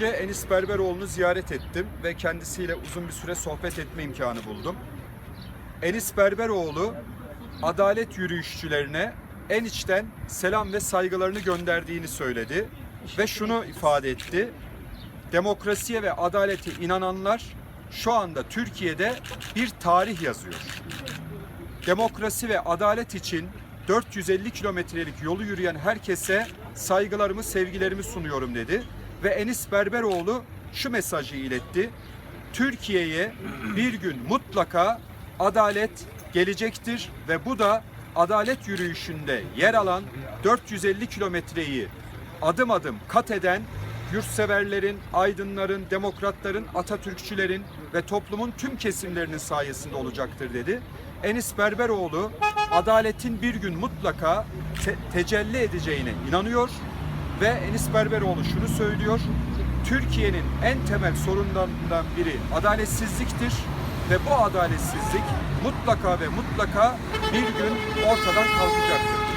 Önce Enis Berberoğlu'nu ziyaret ettim ve kendisiyle uzun bir süre sohbet etme imkanı buldum. Enis Berberoğlu adalet yürüyüşçülerine en içten selam ve saygılarını gönderdiğini söyledi ve şunu ifade etti. Demokrasiye ve adalete inananlar şu anda Türkiye'de bir tarih yazıyor. Demokrasi ve adalet için 450 kilometrelik yolu yürüyen herkese saygılarımı, sevgilerimi sunuyorum dedi. Ve Enis Berberoğlu şu mesajı iletti. Türkiye'ye bir gün mutlaka adalet gelecektir ve bu da adalet yürüyüşünde yer alan 450 kilometreyi adım adım kat eden yurtseverlerin, aydınların, demokratların, Atatürkçülerin ve toplumun tüm kesimlerinin sayesinde olacaktır dedi. Enis Berberoğlu adaletin bir gün mutlaka te- tecelli edeceğine inanıyor ve Enis Berberoğlu şunu söylüyor. Türkiye'nin en temel sorunlarından biri adaletsizliktir ve bu adaletsizlik mutlaka ve mutlaka bir gün ortadan kalkacaktır.